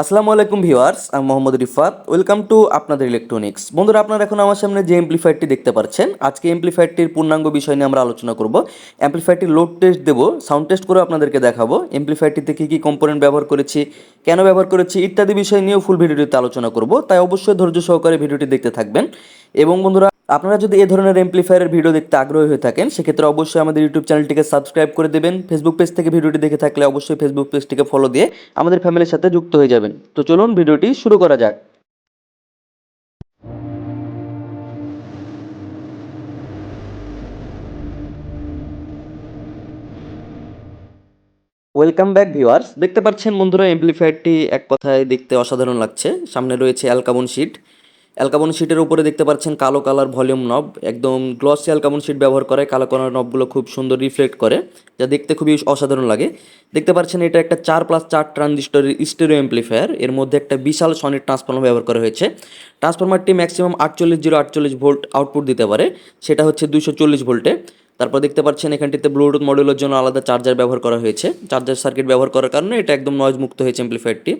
আসসালামু আলাইকুম ভিউয়ার্স, আমি মোহাম্মদ রিফাত। ওয়েলকাম টু আপনাদের ইলেকট্রনিক্স। বন্ধুরা, আপনারা এখন আমার সামনে যে এমপ্লিফায়ারটি দেখতে পাচ্ছেন, আজকে এমপ্লিফায়ারটির পূর্ণাঙ্গ বিষয় নিয়ে আমরা আলোচনা করব। এমপ্লিফায়ারটির লোড টেস্ট দেবো সাউন্ড টেস্ট করে আপনাদেরকে দেখাবো। এমপ্লিফায়ারটিতে কী কী কম্পোনেন্ট ব্যবহার করেছি, কেন ব্যবহার করেছি, ইত্যাদি বিষয় নিয়েও ফুল ভিডিওটিতে আলোচনা করব। তাই অবশ্যই ধৈর্য সহকারে ভিডিওটি দেখতে থাকবেন। এবং বন্ধুরা আপনারা যদি এ ধরনের এমপ্লিফায়ারের ভিডিও দেখতে আগ্রহী হয়ে থাকেন, সেক্ষেত্রে অবশ্যই আমাদের ইউটিউব চ্যানেলটিকে সাবস্ক্রাইব করে দেবেন। ফেসবুক পেজ থেকে ভিডিওটি দেখে থাকলে অবশ্যই ফেসবুক পেজটিকে ফলো দিয়ে আমাদের ফ্যামিলির সাথে যুক্ত হয়ে যাবেন। তো চলুন ভিডিওটি শুরু করা যাক। ওয়েলকাম ব্যাক ভিউয়ার্স দেখতে পাচ্ছেন বন্ধুরা এমপ্লিফায়ারটি এক কথায় দেখতে অসাধারণ লাগছে। সামনে রয়েছে অ্যালকাবন শিট অ্যালকাবন শিটের উপরে দেখতে পাচ্ছেন কালো কালার ভলিউম নব। একদম গ্লসি অ্যালকাবন শিট ব্যবহার করে, কালো কালার নবগুলো খুব সুন্দর রিফ্লেক্ট করে, যা দেখতে খুবই অসাধারণ লাগে। দেখতে পাচ্ছেন এটা একটা চার প্লাস চার ট্রানজিস্টরের স্টেরিও এমপ্লিফায়ার এর মধ্যে একটা বিশাল সনির ট্রান্সফর্মার ব্যবহার করা হয়েছে। ট্রান্সফর্মারটি ম্যাক্সিমাম আটচল্লিশ জিরো আটচল্লিশ ভোল্ট আউটপুট দিতে পারে, সেটা হচ্ছে দুশো চল্লিশ ভোল্টে। তারপর দেখতে পাচ্ছেন এখানটিতে ব্লুটুথ মডিউলের জন্য আলাদা চার্জার ব্যবহার করা হয়েছে। চার্জার সার্কিট ব্যবহার করার কারণে এটা একদম নয়েজ মুক্ত হয়েছে এমপ্লিফায়ারটি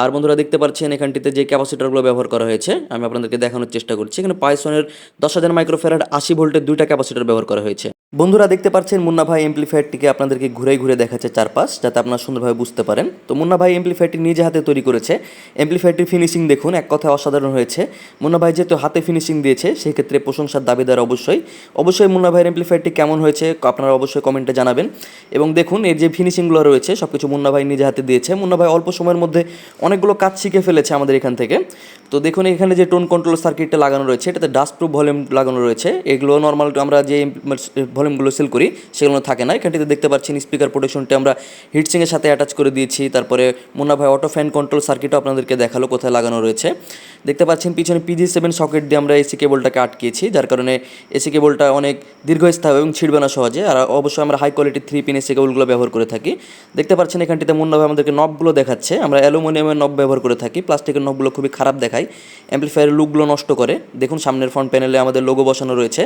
আর বন্ধুরা দেখতে পাচ্ছেন এখানটিতে যে ক্যাপাসিটারগুলো ব্যবহার করা হয়েছে, আমি আপনাদেরকে দেখানোর চেষ্টা করছি। এখানে পাইসনের দশ হাজার মাইক্রোফেরার আশি ভোল্টের দুইটা ক্যাপাসিটার ব্যবহার করা হয়েছে। বন্ধুরা দেখতে পাচ্ছেন মুন্না ভাই এমপ্লিফায়ারটিকে আপনাদেরকে ঘুরে ঘুরে দেখাচ্ছে চারপাশ, যাতে আপনারা সুন্দরভাবে বুঝতে পারেন। তো মুন্না ভাই এমপ্লিফায়ারটি নিজে হাতে তৈরি করেছে। এমপ্লিফায়ারটির ফিনিশিং দেখুন, এক কথায় অসাধারণ হয়েছে। মুন্না ভাই যেহেতু হাতে ফিনিশিং দিয়েছে সেই ক্ষেত্রে প্রশংসার দাবিদার অবশ্যই। অবশ্যই মুন্না ভাইয়ের এমপ্লিফায়ারটি কেমন হয়েছে, আপনারা অবশ্যই কমেন্টে জানাবেন। এবং দেখুন, এর যে ফিনিশিংগুলো রয়েছে সব কিছু মুন্না ভাই নিজে হাতে দিয়েছে। মুন্না ভাই অল্প সময়ের মধ্যে অনেকগুলো কাজ শিখে ফেলেছে আমাদের এখান থেকে। তো দেখুন, এখানে যে টোন কন্ট্রোল সার্কিটটা লাগানো রয়েছে, এটাতে ডাস্ট প্রুফ ভলিউম লাগানো রয়েছে। এগুলো নর্মাল আমরা যে ভলিউমগুলো সেল করি, সেগুলো থাকে না। এখানটিতে দেখতে পাচ্ছেন স্পিকার প্রোটেকশনটি আমরা হিটসিংয়ের সাথে অ্যাটাচ করে দিয়েছি। তারপরে মুন্না ভাই অটো ফ্যান কন্ট্রোল সার্কিটও আপনাদেরকে দেখাল কোথায় লাগানো রয়েছে। দেখতে পাচ্ছেন পিছনে পিজি সেভেন সকেট দিয়ে আমরা এসি কেবলটাকে আটকিয়েছি, যার কারণে এসি কেবলটা অনেক দীর্ঘস্থায়ী এবং ছিঁড়বে না সহজে। আর অবশ্যই আমরা high quality three pin AC কেবলগুলো ব্যবহার করে থাকি। দেখতে পাচ্ছেন এখানটিতে মুন্না ভাই আমাদেরকে নবগুলো দেখাচ্ছে। আমরা অ্যালুমিনিয়ামের নব ব্যবহার করে থাকি। প্লাস্টিকের নবগুলো খুবই খারাপ দেখায়। অ্যাম্পলিফায়ারের লুকগুলো নষ্ট করে। দেখুন সামনের ফ্রন্ট প্যানেলে আমাদের লোগো বসানো রয়েছে।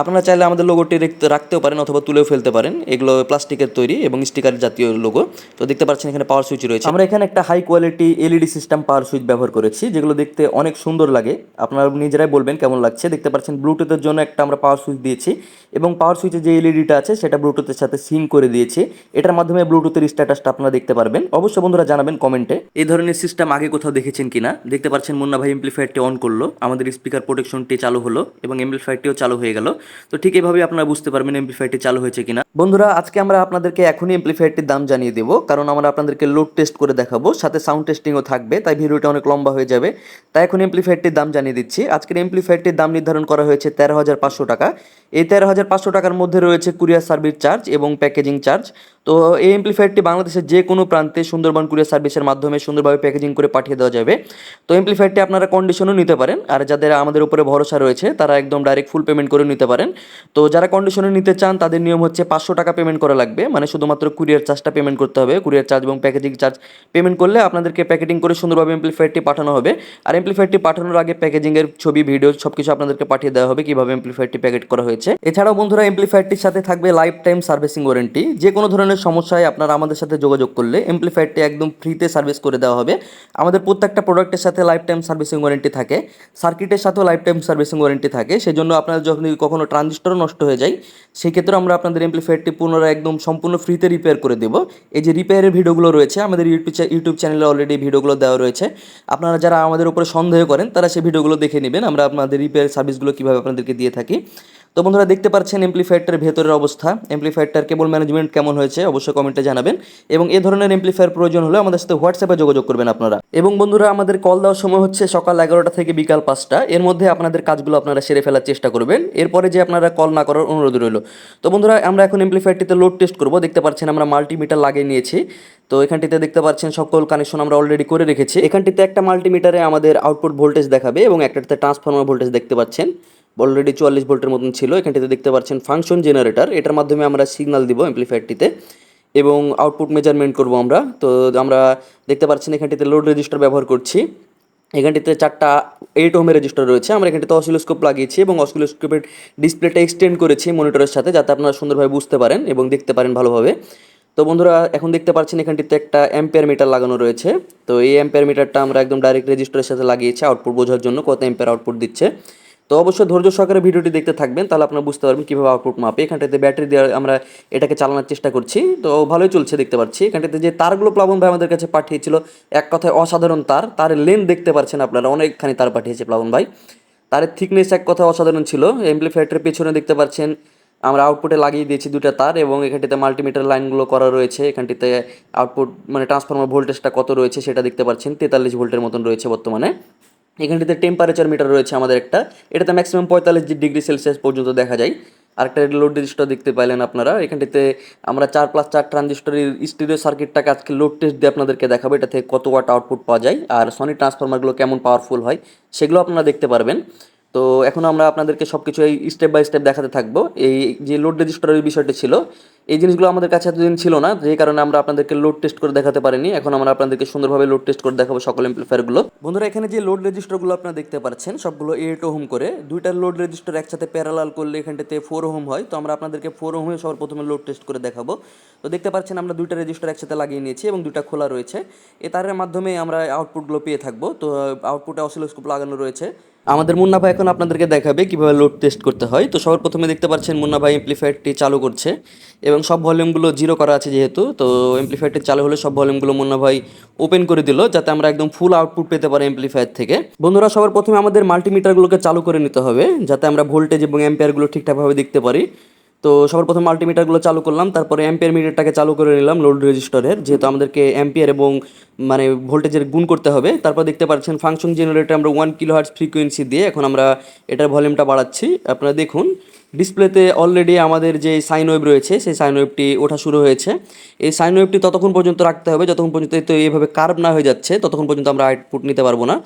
আপনারা চাইলে আমাদের লোগোটি রাখতে রাখতেও পারেন অথবা তুলেও ফেলতে পারেন। এগুলো প্লাস্টিকের তৈরি এবং স্টিকার জাতীয় লোগো তো দেখতে পাচ্ছেন এখানে পাওয়ার সুইচ রয়েছে। আমরা এখানে একটা high quality LED system power switch ব্যবহার করেছি, যেগুলো দেখতে অনেক সুন্দর লাগে। আপনারা নিজেরাই বলবেন কেমন লাগছে। দেখতে পাচ্ছেন ব্লুটুথের জন্য একটা আমরা পাওয়ার সুইচ দিয়েছি এবং পাওয়ার সুইচে যে এলইডিটা আছে, সেটা ব্লুটুথের সাথে সিঙ্ক করে দিয়েছি। এটার মাধ্যমে ব্লুটুথের স্ট্যাটাসটা আপনারা দেখতে পারবেন। অবশ্যই বন্ধুরা জানাবেন কমেন্টে। এই ধরনের সিস্টেম আগে কোথাও দেখেছেন কিনা? দেখতে পাচ্ছেন মুন্না ভাই এমপ্লিফায়ারটি অন করল। আমাদের স্পিকার প্রোটেকশনটি চালু হলো এবং এমপ্লিফায়ারটিও চালু হয়ে গেল। তো ঠিক এভাবে আপনারা বুঝতে পারবেন এমপ্লিফায়ারটি চালু হয়েছে কিনা? বন্ধুরা, আজকে আমরা আপনাদেরকে এখনই এমপ্লিফায়ারটির দাম জানিয়ে দেব, কারণ আমরা আপনাদেরকে লোড টেস্ট করে দেখাবো, সাথে সাউন্ড টেস্টিংও থাকবে, তাই ভিডিওটা অনেক লম্বা হয়ে যাবে। তাই এখন এমপ্লিফায়ারটির দাম জানিয়ে দিচ্ছি। আজকের এমপ্লিফায়ারটির দাম নির্ধারণ করা হয়েছে তেরো হাজার পাঁচশো টাকা। এই তেরো হাজার পাঁচশো টাকার মধ্যে রয়েছে কুরিয়ার সার্ভিস চার্জ এবং প্যাকেজিং চার্জ। তো এই এমপ্লিফায়ারটি বাংলাদেশের যে কোনো প্রান্তে সুন্দরবন কুরিয়ার সার্ভিসের মাধ্যমে সুন্দরভাবে প্যাকেজিং করে পাঠিয়ে দেওয়া যাবে। তো এমপ্লিফায়ারটি আপনারা কন্ডিশনও নিতে পারেন। আর যাদের আমাদের উপরে ভরসা রয়েছে, তারা একদম ডাইরেক্ট ফুল পেমেন্ট করে নিতে পারেন। তো যারা কন্ডিশনে নিতে চান, তাদের নিয়ম হচ্ছে পাঁচশো টাকা পেমেন্ট করা লাগবে। মানে শুধুমাত্র কুরিয়ার চার্জটা পেমেন্ট করতে হবে। কুরিয়ার চার্জ এবং প্যাকেজিং চার্জ পেমেন্ট করলে আপনাদেরকে প্যাকেটিং করে সুন্দরভাবে এমপ্লিফায়ারটি পাঠানো হবে। আর এমপ্লিফায়ারটি পাঠানোর আগে প্যাকেজিংয়ের ছবি ভিডিও সব কিছু আপনাদেরকে পাঠিয়ে দেওয়া হবে কীভাবে এমপ্লিফায়ারটি প্যাকেট করা হয়েছে। এছাড়াও বন্ধুরা এমপ্লিফায়ারটির সাথে থাকবে লাইফ টাইম সার্ভিসিং ওয়ারেন্টি যে কোনো ধরনের সমস্যায় আপনারা আমাদের সাথে যোগাযোগ করলে এমপ্লিফায়ারটি একদম ফ্রিতে সার্ভিস করে দেওয়া হবে। আমাদের প্রত্যেকটা প্রোডাক্টের সাথে লাইফ টাইম সার্ভিসিং ওয়ারেন্টি থাকে। সার্কিটের সাথেও লাইফ টাইম সার্ভিসিং ওয়ারেন্টি থাকে। সেজন্য আপনার যখন কখনো ট্রানজিস্টরও নষ্ট হয়ে যায় সেই ক্ষেত্রে আমরা আপনাদের এমপ্লিফায়ারটি পুনরায় একদম সম্পূর্ণ ফ্রিতে রিপেয়ার করে দেবো। এই যে রিপেয়ারের ভিডিওগুলো রয়েছে, আমাদের ইউটিউব ইউটিউব চ্যানেলে অলরেডি ভিডিওগুলো দেওয়া রয়েছে। আপনারা যারা আমাদের উপরে সন্দেহ করেন, তারা সেই ভিডিওগুলো দেখে নেবেন। আমরা আপনাদের রিপেয়ার সার্ভিসগুলো কীভাবে আপনাদেরকে দিয়ে থাকি। তো বন্ধুরা দেখতে পাচ্ছেন এমপ্লিফায়ারটার ভেতরের অবস্থা। এমপ্লিফায়ারটার কেবল ম্যানেজমেন্ট কেমন হয়েছে অবশ্যই কমেন্টে জানাবেন। এবং এ ধরনের এমপ্লিফায়ার প্রয়োজন হলে আমাদের সাথে হোয়াটসঅ্যাপে যোগাযোগ করবেন আপনারা। এবং বন্ধুরা, আমাদের কল দেওয়ার সময় হচ্ছে সকাল এগারোটা থেকে বিকাল পাঁচটা। এর মধ্যে আপনাদের কাজগুলো আপনারা সেরে ফেলার চেষ্টা করবেন। এরপরে যে আপনারা কল না করার অনুরোধ রইল। তো বন্ধুরা, আমরা এখন এমপ্লিফায়ারটিতে লোড টেস্ট করব। দেখতে পাচ্ছেন আমরা মাল্টিমিটার লাগিয়ে নিয়েছি। তো এখানটিতে দেখতে পাচ্ছেন সকল কানেকশন আমরা অলরেডি করে রেখেছি। এখানটিতে একটা মাল্টিমিটারে আমাদের আউটপুট ভোল্টেজ দেখাবে এবং একটাতে ট্রান্সফর্মার ভোল্টেজ দেখতে পাচ্ছেন। অলরেডি চুয়াল্লিশ ভোল্টের মতন ছিল, এখানটিতে দেখতে পাচ্ছেন ফাংশন জেনারেটর এটার মাধ্যমে আমরা সিগনাল দিব এমপ্লিফায়ারটিতে এবং আউটপুট মেজারমেন্ট করব আমরা। তো আমরা দেখতে পাচ্ছেন এখানটিতে লোড রেজিস্টার ব্যবহার করছি। এখানটিতে চারটা এইট ওমের রেজিস্টার রয়েছে। আমরা এখানটিতে অসিলোস্কোপ লাগিয়েছি এবং অসিলোস্কোপের ডিসপ্লেটা এক্সটেন্ড করেছি মনিটরের সাথে, যাতে আপনারা সুন্দরভাবে বুঝতে পারেন এবং দেখতে পারেন ভালোভাবে। তো বন্ধুরা, এখন দেখতে পাচ্ছেন এখানটিতে একটা অ্যাম্পিয়ার মিটার লাগানো রয়েছে। তো এই অ্যাম্পিয়ার মিটারটা আমরা একদম ডাইরেক্ট রেজিস্টারের সাথে লাগিয়েছি আউটপুট বোঝার জন্য কত অ্যাম্পিয়ার আউটপুট দিচ্ছে। তো অবশ্যই ধৈর্য সহকারে ভিডিওটি দেখতে থাকবেন, তাহলে আপনারা বুঝতে পারবেন কীভাবে আউটপুট মাপে। এখানটাতে ব্যাটারি দিয়ে আমরা এটাকে চালানোর চেষ্টা করছি। তো ভালোই চলছে দেখতে পাচ্ছি। এখানটাতে যে তারগুলো প্লাবন ভাই আমাদের কাছে পাঠিয়েছিল, এক কথায় অসাধারণ তার। তার লেন দেখতে পাচ্ছেন আপনারা, অনেকখানি তার পাঠিয়েছে প্লাবন ভাই। তারের থিকনেস এক কথা অসাধারণ ছিল। এমপ্লিফায়ারটার পেছনে দেখতে পাচ্ছেন, আমরা আউটপুটে লাগিয়ে দিয়েছি দুটো তার এবং এখানটিতে মাল্টিমিটার লাইনগুলো করা রয়েছে। এখানটিতে আউটপুট মানে ট্রান্সফর্মার ভোল্টেজটা কত রয়েছে সেটা দেখতে পাচ্ছেন, তেতাল্লিশ ভোল্টের মতন রয়েছে বর্তমানে। এখানটিতে টেম্পারেচার মিটার রয়েছে আমাদের একটা। এটাতে ম্যাক্সিমাম পঁয়তাল্লিশ ডিগ্রি সেলসিয়াস পর্যন্ত দেখা যায়। আরেকটা লোড রেজিস্টার দেখতে পাইলেন আপনারা। এখানটিতে আমরা চার প্লাস চার ট্রানজিস্টরের স্টিরিও সার্কিটটাকে আজকে লোড টেস্ট দিয়ে আপনাদেরকে দেখাবো, এটা থেকে কত ওয়াট আউটপুট পাওয়া যায়। আর সনি ট্রান্সফরমারগুলো কেমন পাওয়ারফুল হয়, সেগুলো আপনারা দেখতে পারবেন। তো এখন আমরা আপনাদেরকে সব কিছু এই স্টেপ বাই স্টেপ দেখাতে থাকব। এই যে লোড রেজিস্টারের বিষয়টা ছিল, এই জিনিসগুলো আমাদের কাছে এতদিন ছিল না, যে কারণে আমরা আপনাদেরকে লোড টেস্ট করে দেখাতে পারিনি। এখন আমরা আপনাদেরকে সুন্দরভাবে লোড টেস্ট করে দেখাবো সকল এমপ্লিফায়ারগুলো বন্ধুরা, এখানে যে লোড রেজিস্টারগুলো আপনারা দেখতে পাচ্ছেন, সবগুলো এইট ওহম করে। দুইটা লোড রেজিস্টার একসাথে প্যারালাল করলে এখানটাতে ফোর ওহম হয়। তো আমরা আপনাদেরকে ফোর ওহমে সবার প্রথমে লোড টেস্ট করে দেখাবো। তো দেখতে পাচ্ছেন, আমরা দুইটা রেজিস্টার একসাথে লাগিয়ে নিয়েছি এবং দুইটা খোলা রয়েছে। এ তারের মাধ্যমে আমরা আউটপুটগুলো পেয়ে থাকব। তো আউটপুটে অসিলোস্কোপ লাগানো রয়েছে। আমাদের মুন্না ভাই এখন আপনাদেরকে দেখাবে কীভাবে লোড টেস্ট করতে হয়। তো সবার প্রথমে দেখতে পাচ্ছেন মুন্না ভাই এমপ্লিফায়ারটি চালু করছে এবং সব ভলিউমগুলো জিরো করা আছে যেহেতু, তো এমপ্লিফায়ারটি চালু হলে সব ভলিউমগুলো মুন্না ভাই ওপেন করে দিল যাতে আমরা একদম ফুল আউটপুট পেতে পারি এমপ্লিফায়ার থেকে। বন্ধুরা, সবার প্রথমে আমাদের মাল্টিমিটারগুলোকে চালু করে নিতে হবে যাতে আমরা ভোল্টেজ এবং অ্যাম্পিয়ারগুলো ঠিকঠাকভাবে দেখতে পারি। তো সবার প্রথম মাল্টিমিটারগুলো চালু করলাম, তারপরে অ্যাম্পিয়ার মিটারটাকে চালু করে নিলাম লোড রেজিস্টারের যেহেতু আমাদেরকে অ্যাম্পিয়ার এবং মানে ভোল্টেজের গুণ করতে হবে। তারপর দেখতে পাচ্ছেন ফাংশন জেনারেটর আমরা ওয়ান কিলো হার্টস ফ্রিকোয়েন্সি দিয়ে এখন আমরা এটার ভলিউমটা বাড়াচ্ছি। আপনারা দেখুন ডিসপ্লেতে অলরেডি আমাদের যে সাইন ওয়েভ রয়েছে, সেই সাইন ওয়েভটি ওঠা শুরু হয়েছে। এই সাইন ওয়েভটি ততক্ষণ পর্যন্ত রাখতে হবে, যতক্ষণ পর্যন্ত তো এইভাবে কার্ভ না হয়ে যাচ্ছে, ততক্ষণ পর্যন্ত আমরা আউটপুট নিতে পারব না।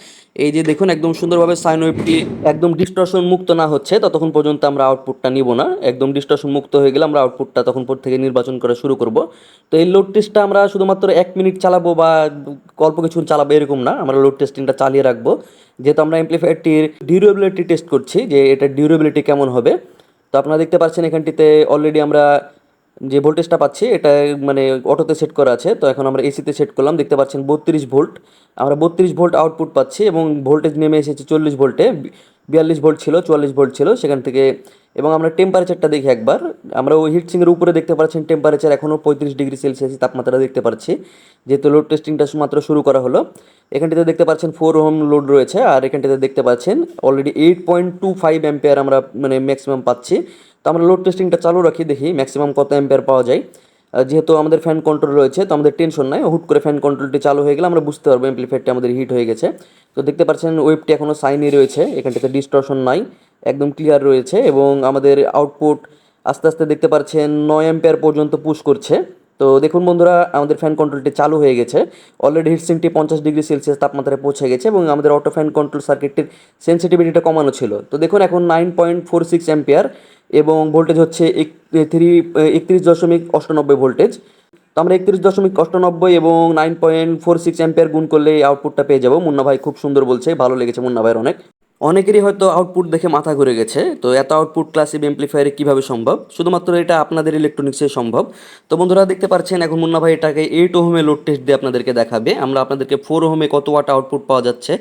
এই যে দেখুন, একদম সুন্দরভাবে সাইন ওয়েভটি একদম ডিস্টর্শন মুক্ত না হচ্ছে, ততক্ষণ পর্যন্ত আমরা আউটপুটটা নিব না। একদম ডিস্টর্শন মুক্ত হয়ে গেলে আমরা আউটপুটটা তখন পর থেকে নির্বাচন করা শুরু করব। তো এই লোড টেস্টটা আমরা শুধুমাত্র এক মিনিট চালাবো বা অল্প কিছু চালাবো এরকম না, আমরা লোড টেস্টিংটা চালিয়ে রাখব। যেহেতু আমরা এমপ্লিফায়ারটির ডিউরেবিলিটি টেস্ট করছি, যে এটা ডিউরেবিলিটি কেমন হবে তো আপনারা দেখতে পাচ্ছেন এখানটিতে অলরেডি আমরা যে ভোল্টেজটা পাচ্ছি, এটা মানে অটোতে সেট করা আছে, তো এখন আমরা এসিতে সেট করলাম, দেখতে পাচ্ছেন বত্রিশ ভোল্ট আমরা বত্রিশ ভোল্ট আউটপুট পাচ্ছি এবং ভোল্টেজ নেমে এসেছে চল্লিশ ভোল্টে বিয়াল্লিশ ভোল্ট ছিল, চুয়াল্লিশ ভোল্ট ছিল সেখান থেকে। এবং আমরা টেম্পারেচারটা দেখি একবার, আমরা ওই হিটসিংয়ের উপরে দেখতে পাচ্ছেন টেম্পারেচার এখনও পঁয়ত্রিশ ডিগ্রি সেলসিয়াস তাপমাত্রা দেখতে পাচ্ছি, যেহেতু লোড টেস্টিংটা মাত্র শুরু করা হলো। এখানটিতে দেখতে পাচ্ছেন ফোর হোম লোড রয়েছে, আর এখানটিতে দেখতে পাচ্ছেন already eight point two five আমরা মানে ম্যাক্সিমাম পাচ্ছি। তো আমরা লোড টেস্টিংটা চালু রাখি, দেখি ম্যাক্সিমাম কত অ্যাম্পিয়ার পাওয়া যায়। যেহেতু আমাদের ফ্যান কন্ট্রোল রয়েছে, তো আমাদের টেনশন নাই। হুট করে ফ্যান কন্ট্রোলটি চালু হয়ে গেলে আমরা বুঝতে পারব এমপ্লিফায়ারটি আমাদের হিট হয়ে গেছে। তো দেখতে পাচ্ছেন ওয়েবটি এখনও সাইনই রয়েছে, এখানটাতে ডিস্টর্শন নাই, একদম ক্লিয়ার রয়েছে এবং আমাদের আউটপুট আস্তে আস্তে দেখতে পাচ্ছেন নয় অ্যাম্পিয়ার পর্যন্ত পুশ করছে। তো দেখুন বন্ধুরা, আমাদের ফ্যান কন্ট্রোলটি চালু হয়ে গেছে। অলরেডি হিটসিংটি পঞ্চাশ ডিগ্রি সেলসিয়াস তাপমাত্রায় পৌঁছে গেছে এবং আমাদের অটো ফ্যান কন্ট্রোল সার্কিটটির সেন্সিটিভিটিটা কমানো ছিল। তো দেখুন, এখন nine point four six ampere এবং ভোল্টেজ হচ্ছে এক থ্রি একত্রিশ দশমিক অষ্টানব্বই ভোল্টেজ তো আমরা একত্রিশ দশমিক অষ্টানব্বই এবং nine point four six ampere গুণ করলে এই আউটপুটটা পেয়ে যাব। মুন্না ভাই খুব সুন্দর বলছে, ভালো লেগেছে মুন্না ভাইয়ের অনেক। অনেকেরই হয়তো আউটপুট দেখে মাথা ঘুরে গেছে, তো এত আউটপুট ক্লাসিভ এমপ্লিফায়ারে কীভাবে সম্ভব? শুধুমাত্র এটা আপনাদের ইলেকট্রনিক্সে সম্ভব। তো বন্ধুরা দেখতে পাচ্ছেন, এখন মুন্না ভাই এটাকে এইট ওহমে লোড টেস্ট দিয়ে আপনাদেরকে দেখাবে। আমরা আপনাদেরকে ফোর ওহমে কত ওয়াট আউটপুট পাওয়া যাচ্ছে?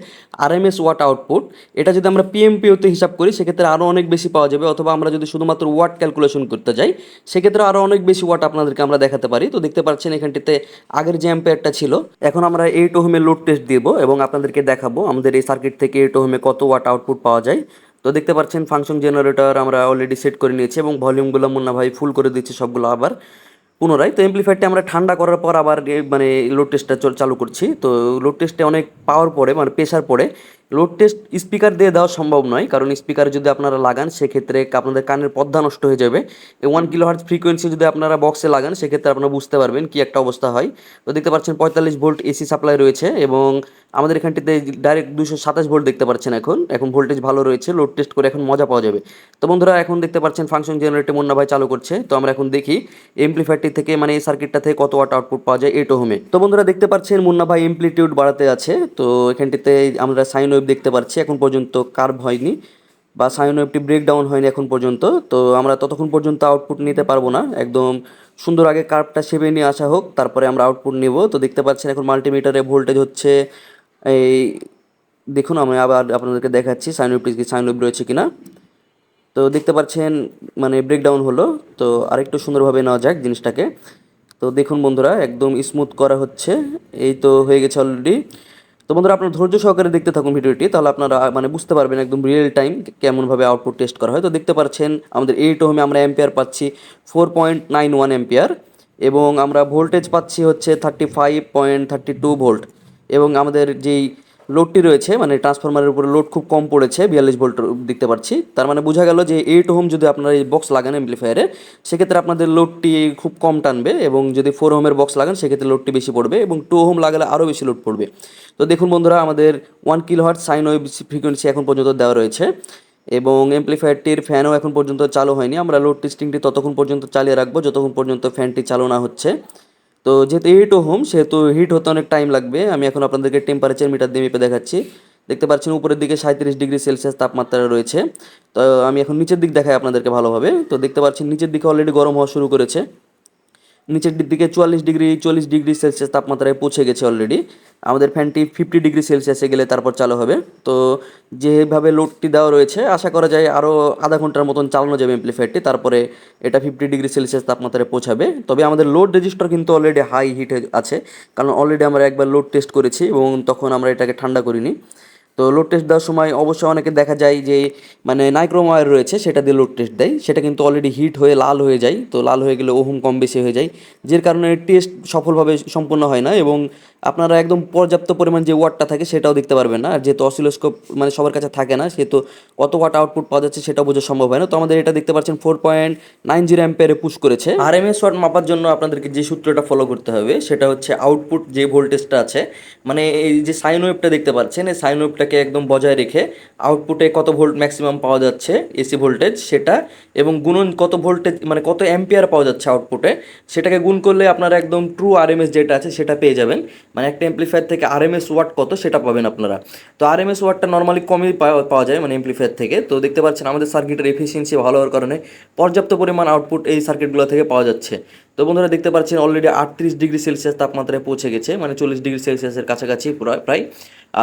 R M S watt output এটা যদি আমরা পিএমপিওতে হিসাব করি, সেক্ষেত্রে আরও অনেক বেশি পাওয়া যাবে। অথবা আমরা যদি শুধুমাত্র ওয়াট ক্যালকুলেশন করতে যাই, সেক্ষেত্রে আরও অনেক বেশি ওয়াট আপনাদেরকে আমরা দেখাতে পারি। তো দেখতে পাচ্ছেন, এখানটিতে আগের যে অ্যাম্পেয়ারটা ছিল, এখন আমরা এইট ওহমে লোড টেস্ট দিব এবং আপনাদেরকে দেখাবো আমাদের এই সার্কিট থেকে এইট ওহমে কত ওয়াট আউটপুট পাওয়া যায়। তো দেখতে পাচ্ছেন ফাংশন জেনারেটর আমরা অলরেডি সেট করে নিয়েছি এবং ভলিউমগুলো মুন্না ভাই ফুল করে দিচ্ছি সবগুলো আবার পুনরায়। তো এমপ্লিফায়ারটি আমরা ঠান্ডা করার পর আবার মানে লোড টেস্টটা চালু করছি। তো লোড টেস্টে অনেক পাওয়ার পড়ে মানে প্রেশার পড়ে। লোড টেস্ট স্পিকার দিয়ে দেওয়া সম্ভব নয়, কারণ স্পিকার যদি আপনারা লাগান, সেক্ষেত্রে আপনাদের কানের পর্দা নষ্ট হয়ে যাবে। ওয়ান কিলো হার্ট ফ্রিকোয়েন্সি যদি আপনারা বক্সে লাগান, সেক্ষেত্রে আপনারা বুঝতে পারবেন কি একটা অবস্থা হয়। তো দেখতে পাচ্ছেন, পঁয়তাল্লিশ ভোল্ট এসি সাপ্লাই রয়েছে এবং আমাদের এখানটিতে ডাইরেক্ট দুশো সাতাশ ভোল্ট দেখতে পাচ্ছেন এখন। এখন ভোল্টেজ ভালো রয়েছে লোড টেস্ট করে এখন মজা পাওয়া যাবে। তো বন্ধুরা, এখন দেখতে পাচ্ছেন ফাংশন জেনারেটর মুন্না ভাই চালু করছে। তো আমরা এখন দেখি এমপ্লিফায়ারটি থেকে মানে এই সার্কিটটা থেকে কত ওয়াট আউটপুট পাওয়া যায় এটো হোমে তো বন্ধুরা, দেখতে পাচ্ছেন মুন্না ভাই এমপ্লিটিউড বাড়াতে আছে। তো এখানটিতে আমরা সাইন ওয়েভ দেখতে পাচ্ছি, এখন পর্যন্ত কার্ভ হয়নি বা সাইন ওয়েভটি ব্রেকডাউন হয়নি এখন পর্যন্ত। তো আমরা ততক্ষণ পর্যন্ত আউটপুট নিতে পারব না। একদম সুন্দর আগে কার্ভটা সেবে নিয়ে আসা হোক, তারপরে আমরা আউটপুট নেব। তো দেখতে পাচ্ছেন এখন মাল্টিমিটারে ভোল্টেজ হচ্ছে এই, দেখুন, আমি আবার আপনাদেরকে দেখাচ্ছি, সাইন ওয়েভটি কি সাইন ওয়েভ রয়েছে কিনা। তো দেখতে পাচ্ছেন মানে ব্রেকডাউন হলো, তো আরেকটু সুন্দরভাবে নেওয়া যাক জিনিসটাকে। তো দেখুন বন্ধুরা, একদম স্মুথ করা হচ্ছে, এই তো হয়ে গেছে অলরেডি তো বন্ধুরা, আপনার ধৈর্য সহকারে দেখতে থাকুন ভিডিওটি, তাহলে আপনারা মানে বুঝতে পারবেন একদম রিয়েল টাইম কেমনভাবে আউটপুট টেস্ট করা হয়। তো দেখতে পাচ্ছেন, আমাদের এইট হোমে আমরা এম্পিয়ার পাচ্ছি four point nine one ampere এবং আমরা ভোল্টেজ পাচ্ছি হচ্ছে thirty five point thirty two volt এবং আমাদের যেই লোডটি রয়েছে মানে ট্রান্সফরমারের উপরে লোড খুব কম পড়েছে, বিয়াল্লিশ ভোল্ট দেখতে পাচ্ছি। তার মানে বোঝা গেল যে এইট হোম যদি আপনারা এই বক্স লাগান এমপ্লিফায়ারে সেক্ষেত্রে আপনাদের লোডটি খুব কম টানবে এবং যদি ফোর হোমের বক্স লাগান, সেক্ষেত্রে লোডটি বেশি পড়বে এবং টু হোম লাগালে আরও বেশি লোড পড়বে। তো দেখুন বন্ধুরা, আমাদের one kilo hertz sine wave frequency এখন পর্যন্ত দেওয়া রয়েছে এবং এমপ্লিফায়ারটির ফ্যানও এখন পর্যন্ত চালু হয়নি। আমরা লোড টেস্টিংটি ততক্ষণ পর্যন্ত চালিয়ে রাখব, যতক্ষণ পর্যন্ত ফ্যানটি চালু না হচ্ছে। তো যেহেতু এইট হোম সেহেতু হিট হতে অনেক টাইম লাগবে। আমি এখন আপনাদেরকে টেম্পারেচার মিটার দিয়ে মেপে দেখাচ্ছি। দেখতে পাচ্ছেন উপরের দিকে সাঁত্রিশ ডিগ্রি সেলসিয়াস তাপমাত্রা রয়েছে। তো আমি এখন নিচের দিক দেখাই আপনাদেরকে ভালোভাবে। তো দেখতে পাচ্ছেন নিচের দিকে অলরেডি গরম হওয়া শুরু করেছে। নিচের দিকে চুয়াল্লিশ ডিগ্রি, চল্লিশ ডিগ্রি সেলসিয়াস তাপমাত্রায় পৌঁছে গেছে অলরেডি আমাদের ফ্যানটি ফিফটি ডিগ্রি সেলসিয়াসে গেলে তারপর চালু হবে। তো যেভাবে লোডটি দেওয়া রয়েছে, আশা করা যায় আরও আধা ঘণ্টার মতন চালানো যাবে এমপ্লিফায়ারটি তারপরে এটা ফিফটি ডিগ্রি সেলসিয়াস তাপমাত্রায় পৌঁছাবে। তবে আমাদের লোড রেজিস্টার কিন্তু অলরেডি হাই হিট আছে। কারণ অলরেডি আমরা একবার লোড টেস্ট করেছি এবং তখন আমরা এটাকে ঠান্ডা করিনি। তো লোড টেস্ট দেওয়ার সময় অবশ্যই অনেকে দেখা যায় যে মানে নাইক্রোম ওয়্যার রয়েছে, সেটা দিয়ে লোড টেস্ট দেয়। সেটা কিন্তু অলরেডি হিট হয়ে লাল হয়ে যায়। তো লাল হয়ে গেলে ওহম কম বেশি হয়ে যায়। যে কারণে টেস্ট সফলভাবে সম্পূর্ণ হয় না এবং আপনারা একদম পর্যাপ্ত পরিমাণ যে ওয়াটটা থাকে সেটাও দেখতে পারবেন না। আর যেহেতু অসিলোস্কোপ মানে সবার কাছে থাকে না, সেহেতু কত ওয়াট আউটপুট পাওয়া যাচ্ছে সেটা বোঝা সম্ভব হয় না। তো আমাদের এটা দেখতে পাচ্ছেন ফোর পয়েন্ট নাইন জিরো অ্যাম্পেয়ারে পুশ করেছে। আর এম এস ওয়াট মাপার জন্য আপনাদেরকে যে সূত্রটা ফলো করতে হবে, সেটা হচ্ছে আউটপুট যে ভোল্টেজটা আছে মানে এই যে সাইন ওয়েভটা দেখতে পাচ্ছেন, এই সাইন ওয়েভটাকে একদম বজায় রেখে আউটপুটে কত ভোল্ট ম্যাক্সিমাম পাওয়া যাচ্ছে এসি ভোল্টেজ সেটা, এবং গুণন কত ভোল্টেজ মানে কত অ্যাম্পিয়ার পাওয়া যাচ্ছে আউটপুটে সেটাকে গুণ করলে আপনারা একদম ট্রু আরএমএস যেটা আছে সেটা পেয়ে যাবেন। মানে একটা এমপ্লিফায়ার থেকে আরএমএস ওয়াট কত সেটা পাবেন আপনারা। তো আরএমএস ওয়াটটা নর্মালি কমই পাওয়া যায় মানে এমপ্লিফায়ার থেকে। তো দেখতে পাচ্ছেন আমাদের সার্কিটের এফিসিয়েন্সি ভালো হওয়ার কারণে পর্যাপ্ত পরিমাণ আউটপুট এই সার্কিটগুলো থেকে পাওয়া যাচ্ছে। তো বন্ধুরা দেখতে পাচ্ছেন অলরেডি আটত্রিশ ডিগ্রি সেলসিয়াস তাপমাত্রায় পৌঁছে গেছে মানে চল্লিশ ডিগ্রি সেলসিয়াসের কাছাকাছি পুরো, প্রায়।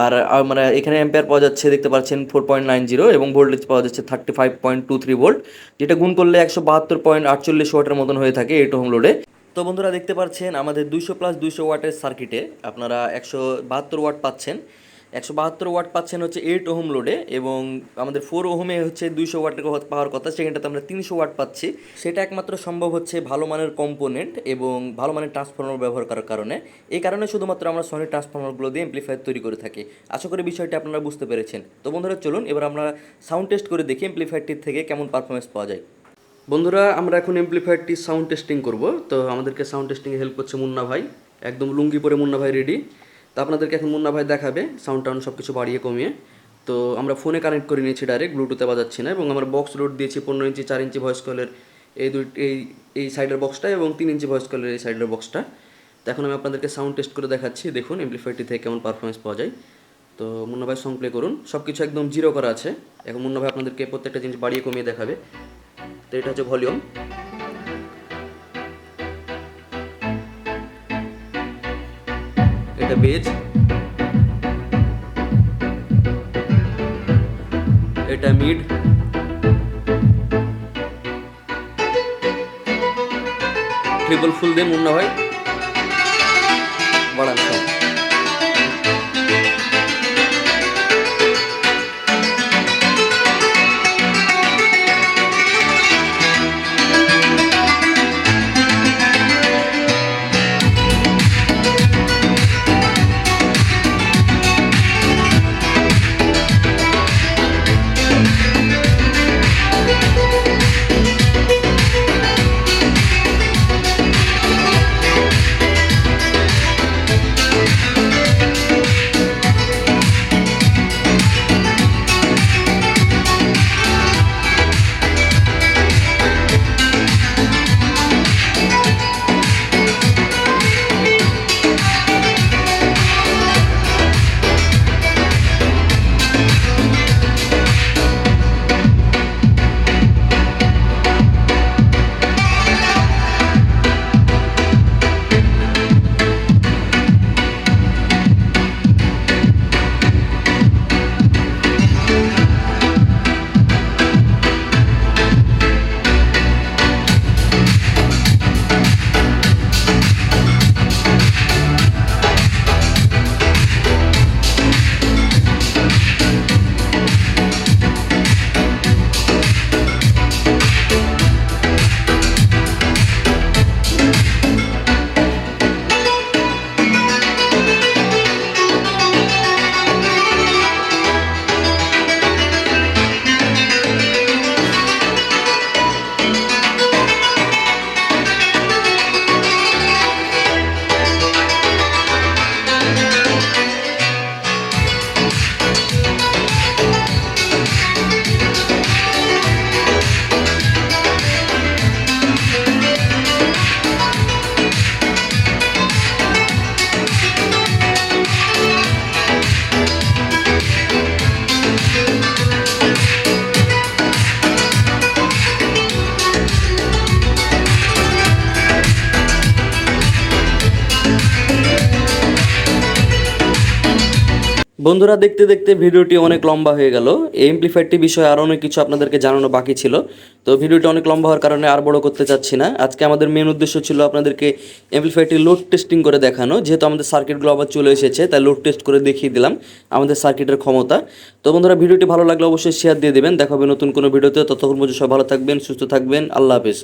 আর আর মানে এখানে অ্যাম্পেয়ার পাওয়া যাচ্ছে দেখতে পাচ্ছেন ফোর পয়েন্ট নাইন জিরো এবং ভোল্টেজ পাওয়া যাচ্ছে thirty five point two three volt যেটা গুণ করলে একশো বাহাত্তর পয়েন্ট আটচল্লিশ ওয়াটের মতন হয়ে থাকে এইট হোম লোডে তো বন্ধুরা দেখতে পাচ্ছেন, আমাদের দুইশো প্লাস দুইশো ওয়াটের সার্কিটে আপনারা একশো বাহাত্তর ওয়াট পাচ্ছেন। একশো বাহাত্তর ওয়াট পাচ্ছেন হচ্ছে এইট ওহম লোডে এবং আমাদের ফোর ওহমে হচ্ছে দুইশো ওয়াটের পাওয়ার কথা, সেখানটাতে আমরা তিনশো ওয়াট পাচ্ছি। সেটা একমাত্র সম্ভব হচ্ছে ভালো মানের কম্পোনেন্ট এবং ভালো মানের ট্রান্সফর্মার ব্যবহার করার কারণে। এই কারণে শুধুমাত্র আমরা সনি ট্রান্সফর্মারগুলো দিয়ে এমপ্লিফায়ার তৈরি করে থাকি। আশা করি বিষয়টি আপনারা বুঝতে পেরেছেন। তো বন্ধুরা চলুন, এবার আমরা সাউন্ড টেস্ট করে দেখি এমপ্লিফায়ারটির থেকে কেমন পারফরমেন্স পাওয়া যায়। বন্ধুরা, আমরা এখন এমপ্লিফায়ারটি সাউন্ড টেস্টিং করব। তো আমাদেরকে সাউন্ড টেস্টিংয়ে হেল্প করছে মুন্না ভাই। একদম লুঙ্গি পরে মুন্না ভাই রেডি তো আপনাদেরকে এখন মুন্না ভাই দেখাবে সাউন্ড টাউন সব কিছু বাড়িয়ে কমিয়ে। তো আমরা ফোনে কানেক্ট করে নিয়েছি ডাইরেক্ট ব্লুটুথে বাজাচ্ছি না এবং আমরা বক্স লোড দিয়েছি পনেরো ইঞ্চি, চার ইঞ্চি ভয়েস কলের এই দুই, এই এই সাইডের বক্সটা এবং তিন ইঞ্চি ভয়েস কলের এই সাইডের বক্সটা তো এখন আমি আপনাদেরকে সাউন্ড টেস্ট করে দেখাচ্ছি। দেখুন এমপ্লিফায়ারটি থেকে কেমন পারফরমেন্স পাওয়া যায়। তো মুন্না ভাই সং প্লে করুন। সব কিছু একদম জিরো করা আছে। এখন মুন্না ভাই আপনাদেরকে প্রত্যেকটা জিনিস বাড়িয়ে কমিয়ে দেখাবে। তো এটা হচ্ছে ভলিউম। এটা বেজ। এটা মিড। ট্রিপল ফুল দিয়ে মুন্না ভাই বন্ধুরা, দেখতে দেখতে ভিডিওটি অনেক লম্বা হয়ে গেল। এই এমপ্লিফায়ারটি বিষয়ে আরও অনেক কিছু আপনাদেরকে জানানো বাকি ছিল। তো ভিডিওটি অনেক লম্বা হওয়ার কারণে আর বড় করতে চাচ্ছি না। আজকে আমাদের মেন উদ্দেশ্য ছিল আপনাদেরকে এমপ্লিফায়ারটি লোড টেস্টিং করে দেখানো। যেহেতু আমাদের সার্কিটগুলো আবার চলে এসেছে, তাই লোড টেস্ট করে দেখিয়ে দিলাম আমাদের সার্কিটের ক্ষমতা। তো বন্ধুরা, ভিডিওটি ভালো লাগলে অবশ্যই শেয়ার দিয়ে দেবেন। দেখা হবে নতুন কোনো ভিডিওতে। ততক্ষণ পর্যন্ত সব ভালো থাকবেন, সুস্থ থাকবেন। আল্লাহ হাফেজ।